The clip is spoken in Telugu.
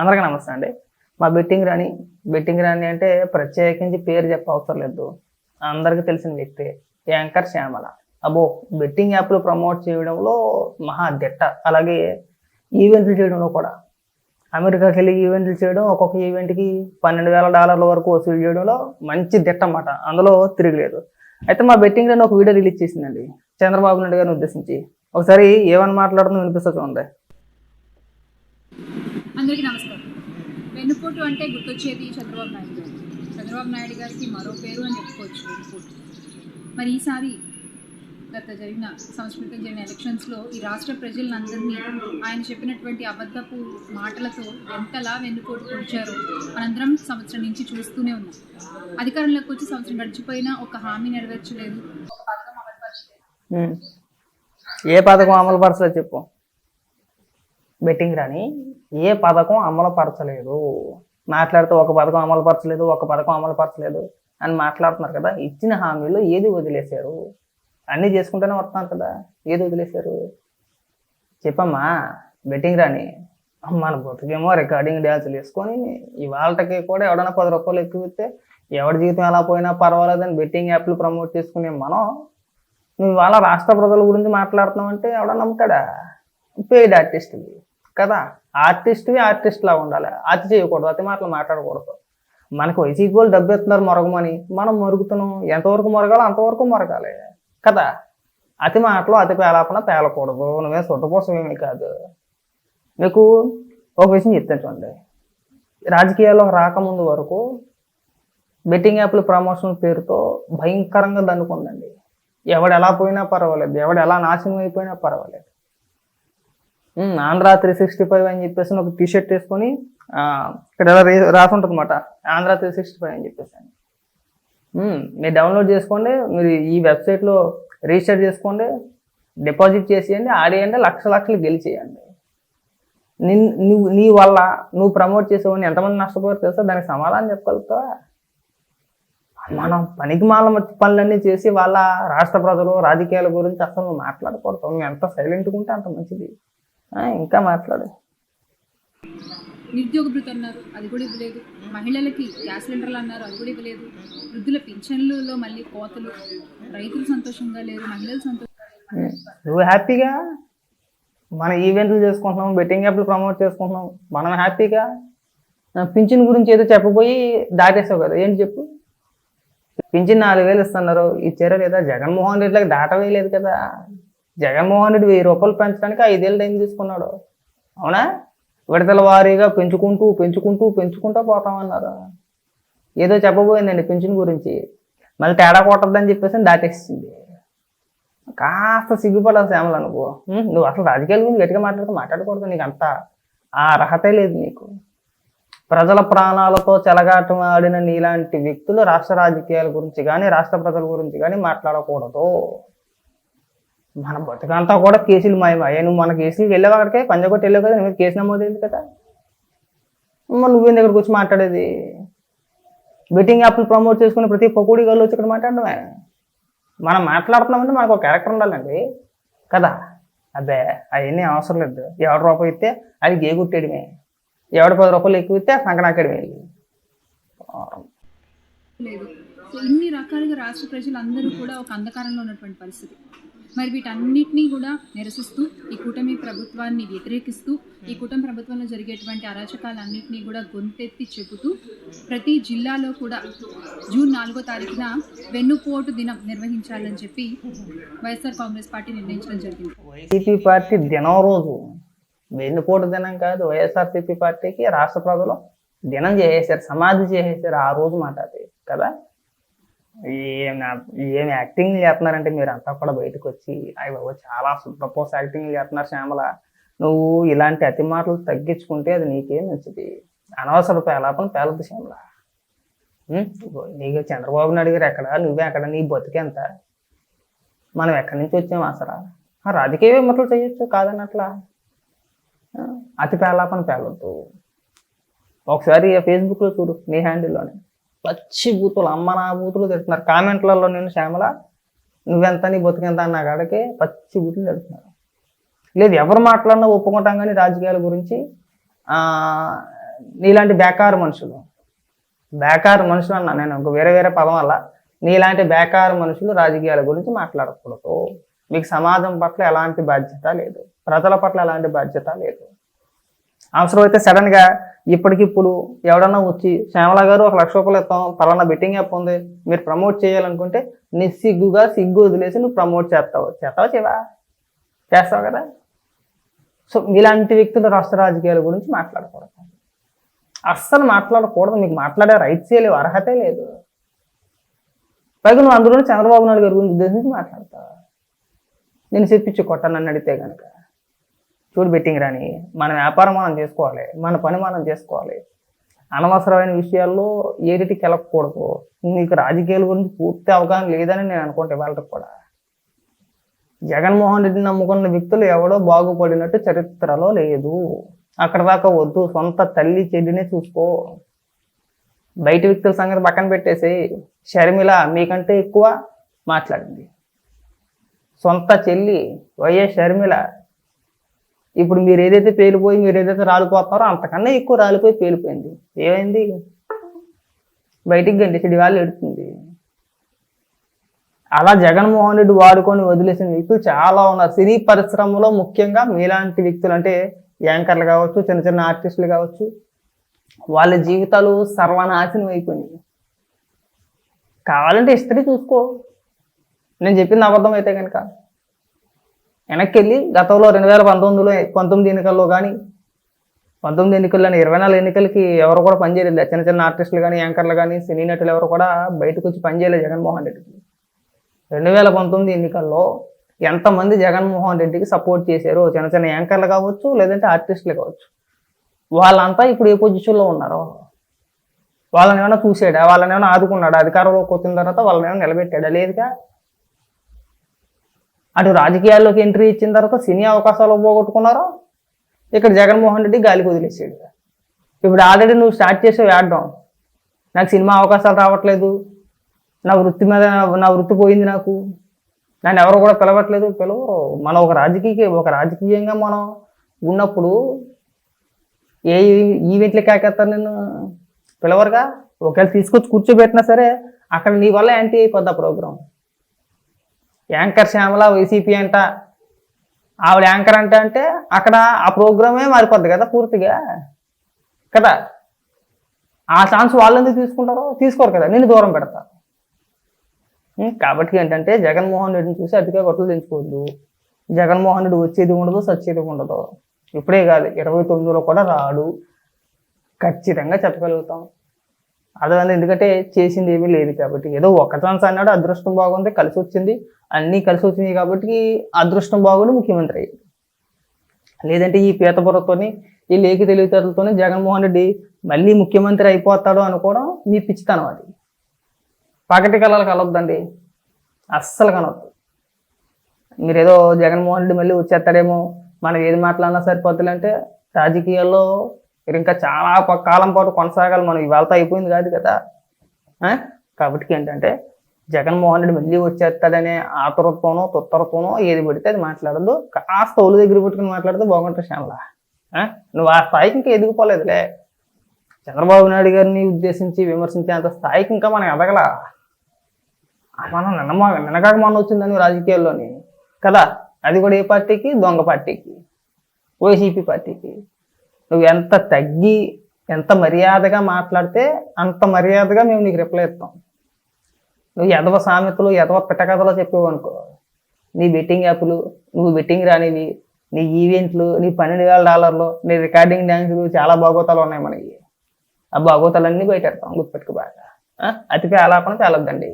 అందరికీ నమస్తే అండి. మా బెట్టింగ్ రాణి. బెట్టింగ్ రాణి అంటే ప్రత్యేకించి పేరు చెప్పవసరం లేదు. అందరికీ తెలిసిన వ్యక్తి యాంకర్ శ్యామల. అబ్బో బెట్టింగ్ యాప్లు ప్రమోట్ చేయడంలో మహా దిట్ట. అలాగే ఈవెంట్లు చేయడంలో కూడా. అమెరికాకి వెళ్ళి ఈవెంట్లు చేయడం ఒక్కొక్క ఈవెంట్కి పన్నెండు వేల డాలర్ల వరకు వసూలు చేయడంలో మంచి దిట్ట అన్నమాట. అందులో తిరగలేదు. అయితే మా బెట్టింగ్ రాణి ఒక వీడియో రిలీజ్ చేసిందండి. చంద్రబాబు నాయుడు గారిని ఉద్దేశించి. ఒకసారి ఏమని మాట్లాడుతుందో వినిపిస్తా చూడండి. అందరికీ నమస్కారం. వెన్నుపోటు అంటే గుర్తొచ్చేది చంద్రబాబు నాయుడు గారు. చంద్రబాబు నాయుడు గారికి మరో పేరు అని చెప్పుకోవచ్చు వెన్నుపోటు. మరి ఈసారి గత జరిగిన సంవత్సరం క్రితం జరిగిన ఎలక్షన్స్లో ఈ రాష్ట్ర ప్రజలందరినీ ఆయన చెప్పినటువంటి అబద్ధపు మాటలతో ఎంతలా వెన్నుపోటు పొడిచారో మనందరం సంవత్సరం నుంచి చూస్తూనే ఉన్నాం. అధికారంలోకి వచ్చి సంవత్సరం గడిచిపోయినా ఒక హామీ నెరవేర్చలేదు. ఏ పథకం అమలు పరచలేదు చెప్పు. బెట్టింగ్ రాని ఏ పథకం అమలు పరచలేదు మాట్లాడితే ఒక పథకం అమలు పరచలేదు ఒక పథకం అమలు పరచలేదు అని మాట్లాడుతున్నారు కదా ఇచ్చిన హామీలు ఏది వదిలేశారు? అన్నీ చేసుకుంటూనే వస్తున్నారు కదా ఏది వదిలేశారు? చెప్పమ్మా బెట్టింగ్ రాని మన బతుకేమో రికార్డింగ్ డ్యాన్సులు వేసుకొని ఇవాళకి కూడా ఎవడైనా పది రూపాయలు ఎక్కువ ఇస్తే ఎవరి జీవితం ఎలా పోయినా పర్వాలేదని బెట్టింగ్ యాప్లు ప్రమోట్ చేసుకునే మనం. నువ్వు ఇవాళ రాష్ట్ర ప్రజల గురించి మాట్లాడుతున్నావు అంటే ఎవడన్నా నమ్ముతాడా? పెయిడ్ ఆర్టిస్ట్వి కదా? ఆర్టిస్ట్వి ఆర్టిస్ట్లా ఉండాలి. అతి చేయకూడదు అతి మాటలు మాట్లాడకూడదు. మనకు వైసీపీ వాళ్ళు డబ్బు ఎత్తున్నారు మొరగమని మనం మొరుగుతున్నాం. ఎంతవరకు మొరగాలో అంతవరకు మొరగాలి. కదా? అతి మాటలు అతి పేలాపన పేలకూడదు. నువ్వే సొట్టుపోసం ఏమీ కాదు. మీకు ఒక విషయం చెప్తాను చూడండి. రాజకీయాల్లో రాకముందు వరకు బెట్టింగ్ యాప్లు ప్రమోషన్ పేరుతో భయంకరంగా దండుకుందండి. ఎవడు ఎలా పోయినా పర్వాలేదు. ఎవడు ఎలా నాశనం అయిపోయినా పర్వాలేదు. ఆంధ్ర త్రీ సిక్స్టీ ఫైవ్ అని చెప్పేసి ఒక టీ షర్ట్ వేసుకొని ఇక్కడ ఎలా రాసి ఉంటుంది అనమాట ఆంధ్ర త్రీ సిక్స్టీ ఫైవ్ అని చెప్పేసి మీరు డౌన్లోడ్ చేసుకోండి మీరు ఈ వెబ్సైట్లో రిజిస్టర్ చేసుకోండి డిపాజిట్ చేసేయండి ఆడేయండి లక్ష లక్షలు గెలిచేయండి. నిన్ నువ్వు నీ వల్ల నువ్వు ప్రమోట్ చేసేవాడిని ఎంతమంది నష్టపోయారు తెలుసా? దానికి సమాధానం చెప్పగలుగుతావా? మనం పనికి మాల పనులన్నీ చేసి వాళ్ళ రాష్ట్ర ప్రజలు రాజకీయాల గురించి అసలు మాట్లాడకూడదు. నువ్వు ఎంత సైలెంట్గా ఉంటే అంత మంచిది. ఇంకా మాట్లాడు. నిరుద్యోగ భృతి అన్నారు అది కూడా ఇవ్వలేదు. మహిళలకి గ్యాస్ సిలిండర్లు అన్నారు అది కూడా ఇవ్వలేదు. వృద్ధుల పింఛన్లలో మళ్ళీ కోతలు. రైతులు సంతోషంగా లేరు మహిళలు సంతోషంగా లేరు. నువ్వు హ్యాపీగా? మన ఈవెంట్లు చేసుకుంటున్నాం బెట్టింగ్ యాప్లు ప్రమోట్ చేసుకుంటున్నాం. మనం హ్యాపీగా? పింఛన్ గురించి ఏదో చెప్పబోయి దాటేసావు కదా ఏంటి చెప్పు? పింఛన్ నాలుగు వేలు ఇస్తున్నారు ఇచ్చారో లేదా జగన్మోహన్ రెడ్డికి దాట వేయలేదు కదా. జగన్మోహన్ రెడ్డి వెయ్యి రూపాయలు పెంచడానికి ఐదేళ్ళు టైం తీసుకున్నాడు. అవునా? విడతల వారీగా పెంచుకుంటూ పెంచుకుంటూ పెంచుకుంటూ పోతామన్నారు. ఏదో చెప్పబోయిందండి పెన్షన్ గురించి. మళ్ళీ తేడా కొట్టద్దని చెప్పేసి దాటేసింది. కాస్త సిగ్గుపడాలి శ్యామలు నువ్వు. నువ్వు అసలు రాజకీయాల గురించి గట్టిగా మాట్లాడితే మాట్లాడకూడదు నీకు అంత. ఆ అర్హతే లేదు నీకు. ప్రజల ప్రాణాలతో చెలగాటం ఆడిన నీలాంటి వ్యక్తులు రాష్ట్ర రాజకీయాల గురించి కానీ రాష్ట్ర ప్రజల గురించి కానీ మాట్లాడకూడదు. మన బతుకంతా కూడా కేసులు మాయం అయ్యా నువ్వు మన కేసులకి వెళ్ళావు అక్కడికే? పంజగొట్టి వెళ్ళావు కదా? నువ్వు కేసు నమోదైంది కదా? మరి నువ్వేం దగ్గరకు వచ్చి మాట్లాడేది? బెట్టింగ్ యాప్లు ప్రమోట్ చేసుకుని ప్రతి పకోడీ గల్లు వచ్చి ఇక్కడ మాట్లాడమే మనం మాట్లాడుతున్నామంటే మనకు ఒక క్యారెక్టర్ ఉండాలండి. కదా? అదే అవన్నీ అవసరం లేదు. ఎవడు రూపాయి ఇస్తే అది గే గుట్టేయడమే ఎవడు పది రూపాయలు ఎక్కువ ఇస్తే సంకనాకేయడమే. లేదు. సో ఇన్ని రకాలుగా రాష్ట్ర ప్రజలందరూ కూడా ఒక అంధకారంలో ఉన్నటువంటి పరిస్థితి. మరి వీటన్నిటినీ కూడా నిరసిస్తూ ఈ కూటమి ప్రభుత్వాన్ని వ్యతిరేకిస్తూ ఈ కూటమి ప్రభుత్వంలో జరిగేటువంటి అరాచకాలన్నింటినీ కూడా గొంతెత్తి చెబుతూ ప్రతి జిల్లాలో కూడా జూన్ నాలుగో తారీఖున వెన్నుపోటు దినం నిర్వహించాలని చెప్పి వైఎస్ఆర్ కాంగ్రెస్ పార్టీ నిర్ణయించడం జరిగింది. వైసీపీ పార్టీ దినం రోజు వెన్నుపోటు దినం కాదు వైఎస్ఆర్సీపీ పార్టీకి రాష్ట్ర ప్రజలు దినం చేసేసారు సమాధి చేసేసారు ఆ రోజు మాట అది కదా? ఏం యాక్టింగ్ చేస్తున్నారంటే మీరు అంతా కూడా బయటకు వచ్చి అవి బాబు చాలా సూపర్పోస్ యాక్టింగ్ చేస్తున్నారు శ్యామల. నువ్వు ఇలాంటి అతి మాటలు తగ్గించుకుంటే అది నీకేం మంచిది. అనవసర పేలాపం పేలదు శ్యామల. నీకు చంద్రబాబు నాయుడు గారు ఎక్కడ? నువ్వే ఎక్కడ? నీ బతికెంత? మనం ఎక్కడి నుంచి వచ్చాము అసలు? ఆ రాజకీయ విమర్శలు చేయొచ్చు కాదన్నట్లా? అతి పేలాపన పేలొద్దు. ఒకసారి ఫేస్బుక్లో చూడు నీ హ్యాండిల్లోనే పచ్చి బూతులు అమ్మ నా బూతులు తిడుతున్నారు కామెంట్లలో నేను శ్యామల నువ్వెంత నీ బతికెంత అన్న కాడకే పచ్చి బూతులు తిడుతున్నారు లేదు ఎవరు మాట్లాడినా ఒప్పుకుంటాం కానీ రాజకీయాల గురించి నీలాంటి బేకారు మనుషులు బేకారు మనుషులు అన్నా నేను ఇంక వేరే వేరే పదం వల్ల నీలాంటి బేకారు మనుషులు రాజకీయాల గురించి మాట్లాడకూడదు. మీకు సమాజం పట్ల ఎలాంటి బాధ్యత లేదు. ప్రజల పట్ల ఎలాంటి బాధ్యత లేదు. అవసరమైతే సడన్గా ఇప్పటికిప్పుడు ఎవడన్నా వచ్చి శ్యామల గారు ఒక లక్ష రూపాయలు ఇస్తాం పలానా బెట్టింగ్ యాప్ ఉంది మీరు ప్రమోట్ చేయాలనుకుంటే నిస్సిగ్గుగా సిగ్గు వదిలేసి నువ్వు ప్రమోట్ చేస్తావు. చేస్తావా చేవా చేస్తావు కదా? సో ఇలాంటి వ్యక్తులు రాష్ట్ర రాజకీయాల గురించి మాట్లాడకూడదు. అస్సలు మాట్లాడకూడదు. మీకు మాట్లాడే రైట్సే లేవు అర్హతే లేదు. పైగా నువ్వు అందులో చంద్రబాబు నాయుడు గారి గురించి ఉద్దేశించి మాట్లాడతావు? నేను చెప్పించి కొట్ట నన్ను అడిగితే కనుక చూడు బెట్టింగ్ రాని మన వ్యాపారం మనం చేసుకోవాలి మన పని మనం చేసుకోవాలి. అనవసరమైన విషయాల్లో ఏడిటికి వెళ్ళకూడదు నీకు రాజకీయాల గురించి పూర్తి అవగాహన లేదని నేను అనుకుంటే వాళ్ళకి కూడా. జగన్మోహన్ రెడ్డిని నమ్ముకున్న వ్యక్తులు ఎవడో బాగుపడినట్టు చరిత్రలో లేదు. అక్కడ దాకా వద్దు సొంత తల్లి చెల్లినే చూసుకో. బయట వ్యక్తుల సంగతి పక్కన పెట్టేసి షర్మిల మీకంటే ఎక్కువ మాట్లాడింది. సొంత చెల్లి వైఎస్ షర్మిల ఇప్పుడు మీరు ఏదైతే పేలిపోయి మీరు ఏదైతే రాలిపోతున్నారో అంతకన్నా ఎక్కువ రాలిపోయి పేలిపోయింది. ఏమైంది? బయటికి గంటేసి వాళ్ళు ఎడుతుంది అలా జగన్మోహన్ రెడ్డి వాడుకొని వదిలేసిన వ్యక్తులు చాలా ఉన్నారు. సినీ పరిశ్రమలో ముఖ్యంగా మీలాంటి వ్యక్తులు అంటే యాంకర్లు కావచ్చు చిన్న చిన్న ఆర్టిస్టులు కావచ్చు వాళ్ళ జీవితాలు సర్వనాశనం అయిపోయినాయి. కావాలంటే హిస్టరీ చూసుకో. నేను చెప్పింది అబద్ధం అయితే కనుక వెనక్కి వెళ్ళి గతంలో రెండు వేల పంతొమ్మిదిలో పంతొమ్మిది ఎన్నికల్లో కానీ పంతొమ్మిది ఎన్నికల్లో ఇరవై నాలుగు ఎన్నికలకి ఎవరు కూడా పనిచేయలేదు చిన్న చిన్న ఆర్టిస్టులు కానీ యాంకర్లు కానీ సినీ నటులు ఎవరు కూడా బయటకు వచ్చి పనిచేయలేదు జగన్మోహన్ రెడ్డికి రెండు వేల పంతొమ్మిది ఎన్నికల్లో ఎంతమంది జగన్మోహన్ రెడ్డికి సపోర్ట్ చేశారు చిన్న చిన్న యాంకర్లు కావచ్చు లేదంటే ఆర్టిస్టులు కావచ్చు వాళ్ళంతా ఇప్పుడు ఏ పొజిషన్లో ఉన్నారు? వాళ్ళని ఏమైనా చూసాడా వాళ్ళని ఏమైనా ఆదుకున్నాడా? అధికారంలోకి వచ్చిన తర్వాత వాళ్ళని ఏమైనా నిలబెట్టాడా? లేదుగా? అటు రాజకీయాల్లోకి ఎంట్రీ ఇచ్చిన తర్వాత సినీ అవకాశాలు పోగొట్టుకున్నారో? ఇక్కడ జగన్మోహన్ రెడ్డి గాలికి వదిలేసాడు ఇప్పుడు ఆల్రెడీ నువ్వు స్టార్ట్ చేసావు ఆడడం నాకు సినిమా అవకాశాలు రావట్లేదు. నా వృత్తి మీద నా వృత్తి పోయింది నాకు. నన్ను ఎవరు కూడా పిలవట్లేదు. పిలవరు మనం ఒక రాజకీయ ఒక రాజకీయంగా మనం ఉన్నప్పుడు ఏ ఈవెంట్లు కాకేస్తారు నేను పిలవరుగా? ఒకవేళ తీసుకొచ్చి కూర్చోబెట్టినా సరే అక్కడ నీ వల్ల యాంటీ అయిపోద్దా ప్రోగ్రాం. యాంకర్ శ్యామల వైసీపీ అంట. ఆవిడ యాంకర్ అంటే అంటే అక్కడ ఆ ప్రోగ్రామే మారిపోద్ది కదా పూర్తిగా. కదా? ఆ ఛాన్స్ వాళ్ళు ఎందుకు తీసుకుంటారో తీసుకోరు కదా. నేను దూరం పెడతా. కాబట్టి ఏంటంటే జగన్మోహన్ రెడ్డిని చూసి అతిగా కొట్లు తెంచుకోవద్దు. జగన్మోహన్ రెడ్డి వచ్చేది ఉండదు సచ్చేది ఉండదు. ఇప్పుడే కాదు ఇరవై తొమ్మిదిలో కూడా రాడు. ఖచ్చితంగా చెప్పగలుగుతాం. అదే ఎందుకంటే చేసింది ఏమీ లేదు కాబట్టి. ఏదో ఒక ఛాన్స్ అన్నాడు అదృష్టం బాగుంది కలిసి వచ్చింది. అన్నీ కలిసి వచ్చింది కాబట్టి అదృష్టం బాగుండి ముఖ్యమంత్రి అయ్యాడు. లేదంటే ఈ పీతబుర్రతోని ఈ లేఖి తెలివితేటలతోని జగన్మోహన్ రెడ్డి మళ్ళీ ముఖ్యమంత్రి అయిపోతాడు అనుకోవడం మీ పిచ్చితనం అది. పగటి కళలు కలవద్దండి. అస్సలు కనవద్దు మీరు ఏదో జగన్మోహన్ రెడ్డి మళ్ళీ వచ్చేస్తాడేమో మనం ఏది మాట్లాడినా సరిపోతుందంటే రాజకీయాల్లో మీరు ఇంకా చాలా కాలం పాటు కొనసాగాలి మనం ఇవాళతో అయిపోయింది కాదు కదా. కాబట్టి ఏంటంటే జగన్మోహన్ రెడ్డి మళ్ళీ వచ్చేస్తాడనే ఆతురతోనో తొత్తరతోనో ఏది పడితే అది మాట్లాడద్దు. కాస్త ఒళ్ళు దగ్గర పెట్టుకుని మాట్లాడితే బాగుంటుంది శ్యామల. నువ్వు ఆ స్థాయికి ఇంకా ఎదిగిపోలేదులే. చంద్రబాబు నాయుడు గారిని ఉద్దేశించి విమర్శించే అంత స్థాయికి ఇంకా మనం ఎదగల? మనం నిన్న మొ- నిన్నగాక మనం వచ్చిందని రాజకీయాల్లోని. కదా? అది కూడా ఏ పార్టీకి? దొంగ పార్టీకి. వైసీపీ పార్టీకి. నువ్వు ఎంత తగ్గి ఎంత మర్యాదగా మాట్లాడితే అంత మర్యాదగా మేము నీకు రిప్లై ఇస్తాం. నువ్వు ఎదవ సామెతలు ఎదవ పిట్టకథలో చెప్పేవు అనుకో. నీ బెట్టింగ్ యాప్లు నువ్వు బెట్టింగ్ రానివి నీ ఈవెంట్లు నీ పన్నెండు వేల డాలర్లు నీ రికార్డింగ్ డ్యాన్సులు చాలా భాగోతాలు ఉన్నాయి మనకి. ఆ భాగోతాలన్నీ బయట పెడతాం గుర్తుపెట్టుకు బాగా అతిపే ఆలాపన తేలొద్దండి